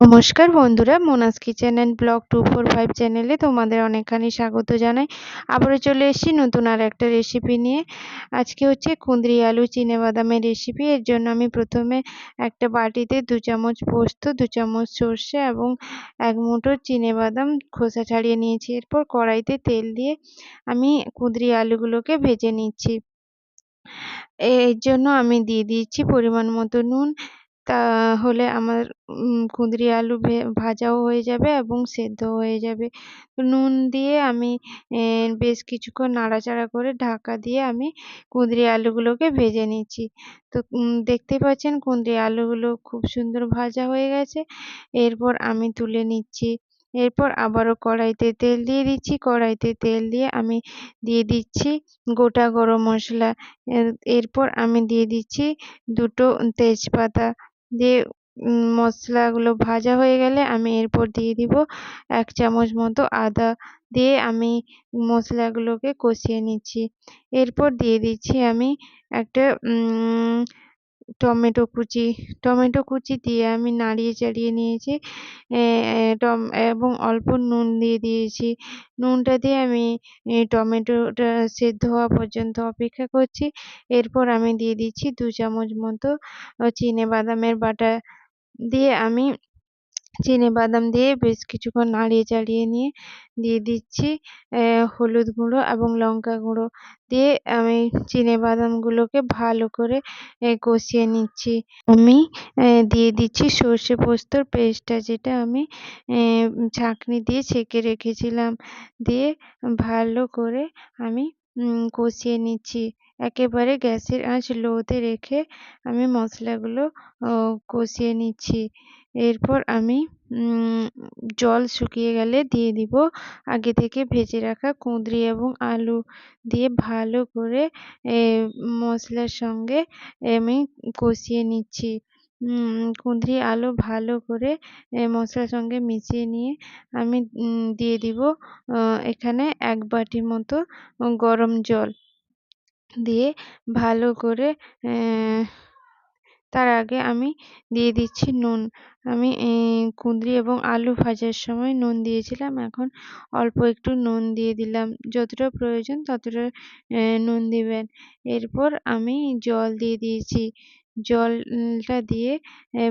নমস্কার বন্ধুরা, Mona's kitchen and blog two four five চ্যানেলে তোমাদের অনেকখানি স্বাগত জানাই। আবারও চলে এসেছি নতুন আর একটা রেসিপি নিয়ে। আজকে হচ্ছে কুঁদরি আলু বাদামের রেসিপি এর জন্য আমি প্রথমে একটা বাটিতে দু চামচ পোস্ত, দু চামচ সর্ষে এবং এক মুঠো বাদাম খোসা ছাড়িয়ে নিয়েছি। এরপর কড়াইতে তেল দিয়ে আমি কুঁদরি আলুগুলোকে ভেজে নিচ্ছি। এর জন্য আমি দিয়ে দিয়েছি পরিমাণ মতো নুন তাহলে আমার কুঁদরি আলু ভাজাও হয়ে যাবে এবং সেদ্ধও হয়ে যাবে। নুন দিয়ে আমি বেশ কিছুক্ষণ নাড়াচাড়া করে ঢাকা দিয়ে আমি কুঁদরি আলুগুলোকে ভেজে নিচ্ছি। তো দেখতেই পাচ্ছেন কুঁদরি আলুগুলো খুব সুন্দর ভাজা হয়ে গেছে। এরপর আমি তুলে নিচ্ছি। এরপর আবারও কড়াইতে তেল দিয়ে দিচ্ছি। কড়াইতে তেল দিয়ে আমি দিয়ে দিচ্ছি গোটা গরম মশলা। এরপর আমি দিয়ে দিচ্ছি দুটো তেজপাতা। দিয়ে মশলাগুলো ভাজা হয়ে গেলে আমি এরপর দিয়ে দিব এক চামচ মতো আদা দিয়ে আমি মশলাগুলোকে কষিয়ে নিচ্ছি। এরপর দিয়ে দিচ্ছি আমি একটা টমেটো কুচি টমেটো কুচি দিয়ে আমি নাড়িয়ে চাড়িয়ে নিয়েছি। টম, এবং অল্প নুন দিয়ে দিয়েছি। নুনটা দিয়ে আমি টমেটোটা সেদ্ধ হওয়া পর্যন্ত অপেক্ষা করছি। এরপর আমি দিয়ে দিচ্ছি দু চামচ মতো চিনে বাদামের বাটা। দিয়ে আমি চিনে বাদাম দিয়ে বেশ কিছুক্ষণ নাড়িয়ে চাড়িয়ে নিয়ে দিয়ে দিচ্ছি হলুদ গুঁড়ো এবং লঙ্কা গুঁড়ো দিয়ে আমি চিনে বাদামগুলোকে ভালো করে কষিয়ে নিচ্ছি। আমি দিয়ে দিচ্ছি সর্ষে পোস্তর পেস্টটা যেটা আমি ছাঁকনি দিয়ে ছেঁকে রেখেছিলাম। দিয়ে ভালো করে আমি কষিয়ে নিচ্ছি। একেবারে গ্যাসের আঁচ লোতে রেখে আমি মশলাগুলো কষিয়ে নিচ্ছি। এরপর আমি জল শুকিয়ে গেলে দিয়ে দিব আগে থেকে ভেজে রাখা কুঁদরি এবং আলু দিয়ে ভালো করে মশলার সঙ্গে আমি কষিয়ে নিচ্ছি। কুঁদরি আলু ভালো করে মশলার সঙ্গে মিশিয়ে নিয়ে আমি দিয়ে দিব এখানে এক বাটি মতো গরম জল। দিয়ে ভালো করে তার আগে আমি দিয়ে দিচ্ছি নুন। আমি কুঁদরি এবং আলু ভাজার সময় নুন দিয়েছিলাম, এখন অল্প একটু নুন দিয়ে দিলাম। যতটা প্রয়োজন ততটা নুন দিবেন। এরপর আমি জল দিয়ে দিয়েছি। জলটা দিয়ে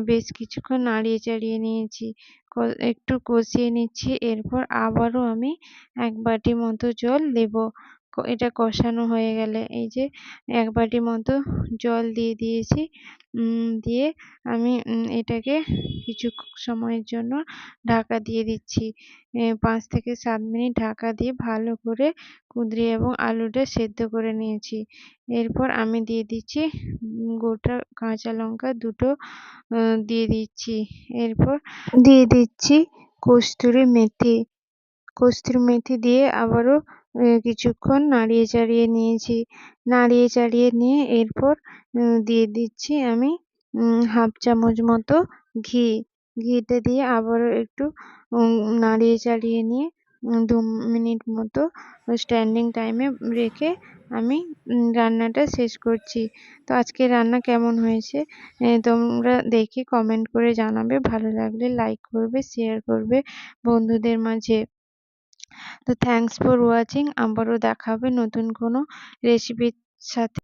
বেশ কিছুক্ষণ নাড়িয়ে চাড়িয়ে নিয়েছি। একটু কষিয়ে নিচ্ছি। এরপর আবারও আমি এক বাটি মতো জল দেব। এটা কষানো হয়ে গেলে এই যে এক বাটি মতো জল দিয়ে দিয়েছি। দিয়ে আমি এটাকে কিছু সময়ের জন্য ঢাকা দিয়ে দিচ্ছি। পাঁচ থেকে সাত মিনিট ঢাকা দিয়ে ভালো করে কুঁদরি এবং আলুটা সেদ্ধ করে নিয়েছি। এরপর আমি দিয়ে দিচ্ছি গোটা কাঁচা লঙ্কা দুটো দিয়ে দিচ্ছি। এরপর দিয়ে দিচ্ছি কস্তুরি মেথি। কস্তুরি মেথি দিয়ে আবারও কিছুক্ষণ নাড়িয়ে চাড়িয়ে নিয়েছি। নাড়িয়ে চাড়িয়ে নিয়ে এরপর দিয়ে দিচ্ছি আমি হাফ চামচ মতো ঘি। ঘিটা দিয়ে আবারও একটু নাড়িয়ে চাড়িয়ে নিয়ে দু মিনিট মতো স্ট্যান্ডিং টাইমে রেখে আমি রান্নাটা শেষ করছি। তো আজকে রান্না কেমন হয়েছে তোমরা দেখে কমেন্ট করে জানাবে। ভালো লাগলে লাইক করবে শেয়ার করবে বন্ধুদের মাঝে। তো থ্যাংকস ফর ওয়াচিং আবারও দেখা হবে নতুন কোনো রেসিপির সাথে।